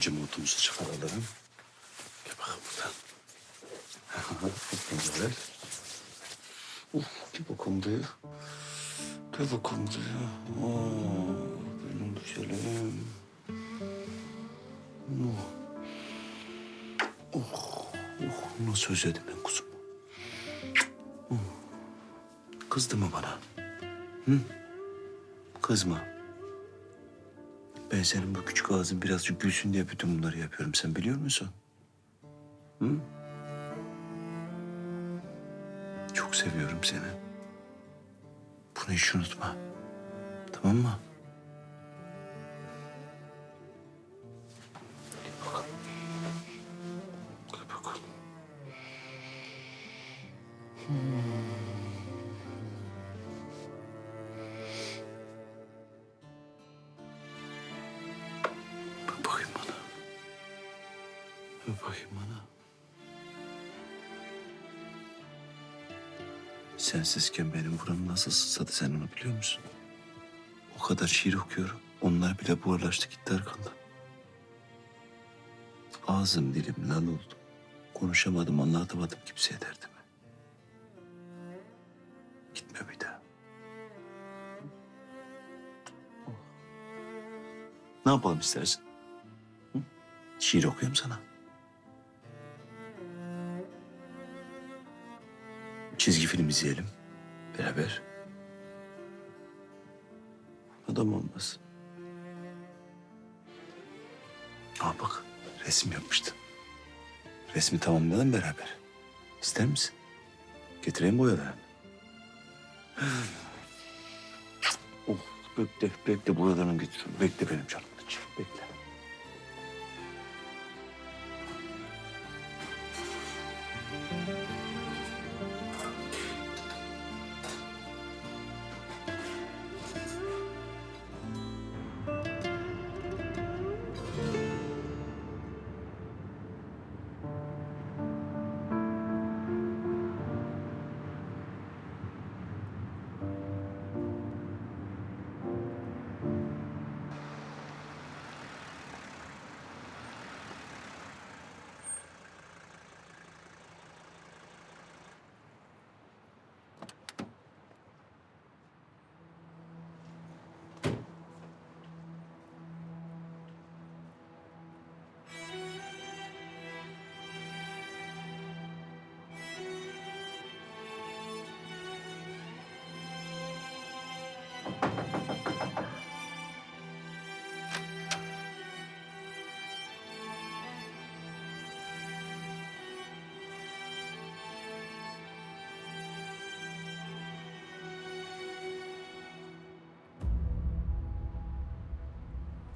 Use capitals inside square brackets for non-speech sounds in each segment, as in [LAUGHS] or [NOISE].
Cimotumuzu çıkaralım. Gel bakalım buradan. [LAUGHS] Güzel. Uh, gel bakalım buraya. Gel bakalım buraya. Oo, benim güzelim. Oh. Oh, oh, nasıl özledim ben kuzum. Oh. Kızdı mı bana? Hı? Kızma. Ben senin bu küçük ağzın birazcık gülsün diye bütün bunları yapıyorum. Sen biliyor musun? Hı? Çok seviyorum seni. Bunu hiç unutma. Tamam mı? Bakayım. Sensizken benim buram nasıl sızladı sen onu biliyor musun? O kadar şiir okuyorum. Onlar bile buharlaştı gitti arkandan. Ağzım dilim lal oldu. Konuşamadım, anlatamadım kimseye derdimi. Gitme bir daha. Ne yapalım istersin? Hı? Şiir okuyayım sana. Çizgi film izleyelim. Beraber. Adam olmaz. Aa bak resim yapmıştın. Resmi tamamlayalım beraber. İster misin? Getireyim boyalarını. oh, bekle, bekle boyalarını getiriyorum. Bekle benim canım. Bekle.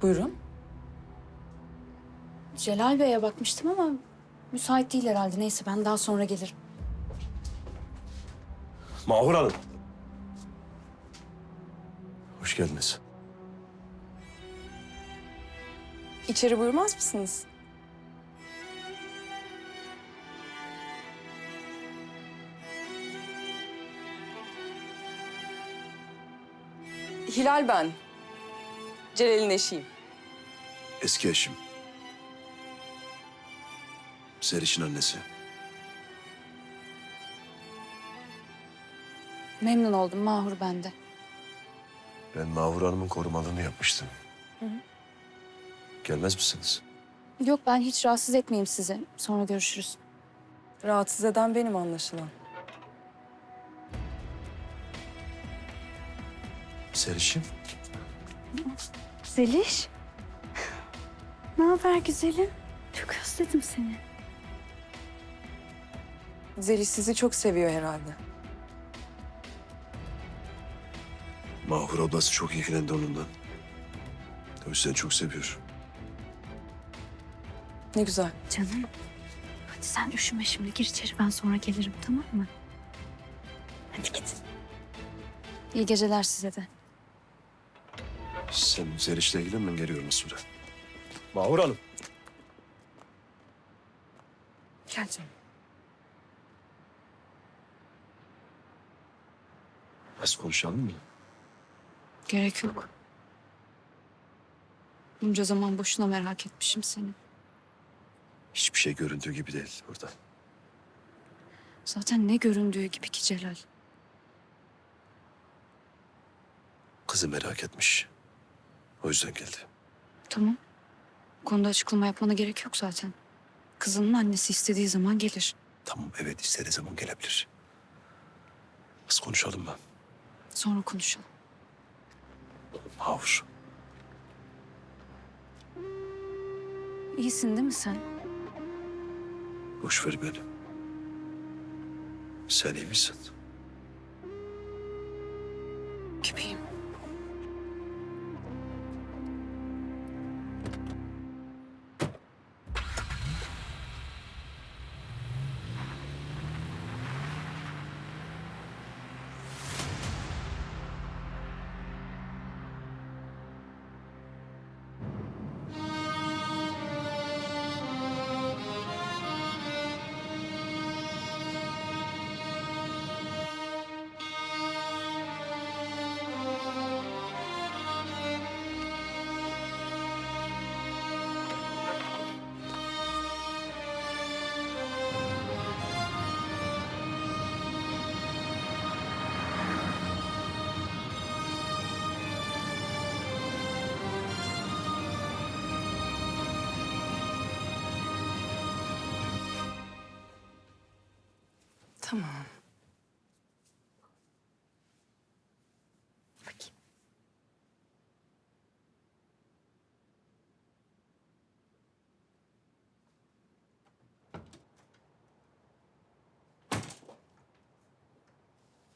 Buyurun. Celal Bey'e bakmıştım ama müsait değil herhalde. Neyse ben daha sonra gelirim. Mahur Hanım. Hoş geldiniz. İçeri buyurmaz mısınız? Hilal ben. Celal'in eşiyim. Eski eşim. Seriş'in annesi. Memnun oldum Mahur bende. Ben Mahur Hanım'ın korumalığını yapmıştım. Gelmez misiniz? Yok ben hiç rahatsız etmeyeyim sizi. Sonra görüşürüz. Rahatsız eden benim anlaşılan. Seriş'im. Zeliş. Ne haber güzelim? Çok özledim seni. Zeliş sizi çok seviyor herhalde. Mahur ablası çok ilgilendi onunla. O yüzden çok seviyor. Ne güzel. Canım. Hadi sen üşüme şimdi. Gir içeri ben sonra gelirim tamam mı? Hadi git. İyi geceler size de. Sen Seriş'le ilgilen ben geliyorum sonra. Mahur Hanım. Gel canım. Az konuşalım mı? Gerek yok. Bunca zaman boşuna merak etmişim seni. Hiçbir şey göründüğü gibi değil burada. Zaten ne göründüğü gibi ki Celal. Kızı merak etmiş. O yüzden geldi. Tamam. Bu konuda açıklama yapmana gerek yok zaten. Kızının annesi istediği zaman gelir. Tamam evet istediği zaman gelebilir. Biz konuşalım mı? Sonra konuşalım. Havur. İyisin değil mi sen? Boş ver beni. Sen iyi misin? Tamam. Bakayım.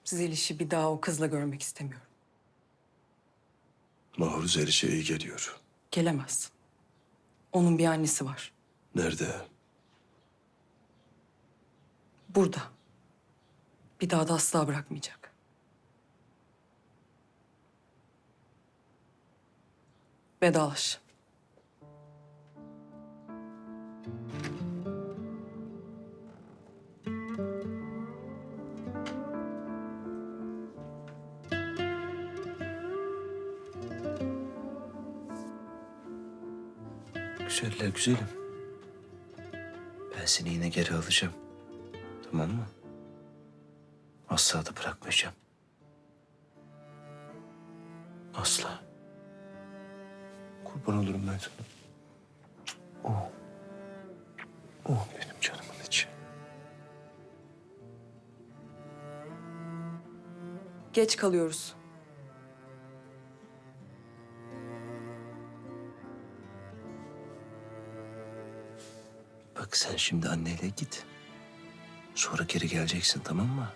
Zeliş'i bir daha o kızla görmek istemiyorum. Mahur Zeliş'e iyi geliyor. Gelemez. Onun bir annesi var. Nerede? Burada. Bir daha da asla bırakmayacak. Vedalaş. Güzeller güzelim. Ben seni yine geri alacağım. Tamam mı? Asla da bırakmayacağım. Asla. Kurban olurum ben sana. Oh. Oh benim canımın içi. Geç kalıyoruz. Bak sen şimdi anneyle git. Sonra geri geleceksin tamam mı?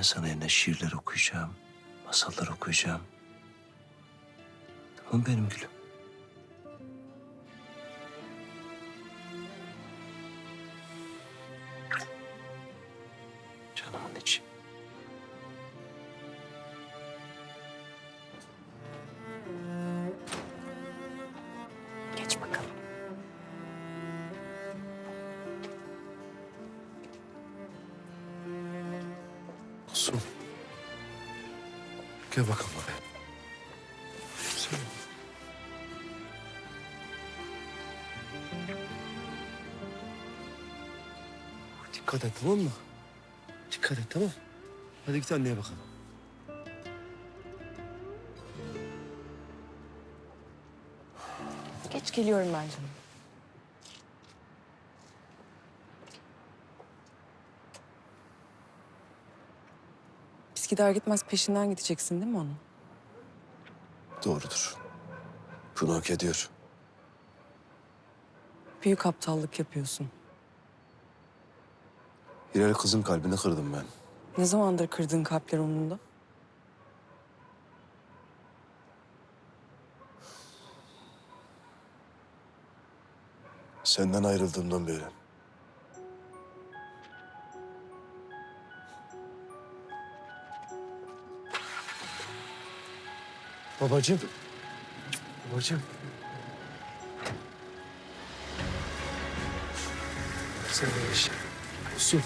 Ben sana yerine şiirler okuyacağım. Masallar okuyacağım. Tamam benim gülüm. Gel bakalım buraya. Dikkat et tamam mı? Dikkat et tamam. Hadi git anneye bakalım. Geç geliyorum ben canım. Gider gitmez peşinden gideceksin değil mi onun? Doğrudur. Bunu hak ediyor. Büyük aptallık yapıyorsun. Hilal kızın kalbini kırdım ben. Ne zamandır kırdığın kalpler onun da? Senden ayrıldığımdan beri. Babacığım. Babacığım. Sen de yaşa. Olsun.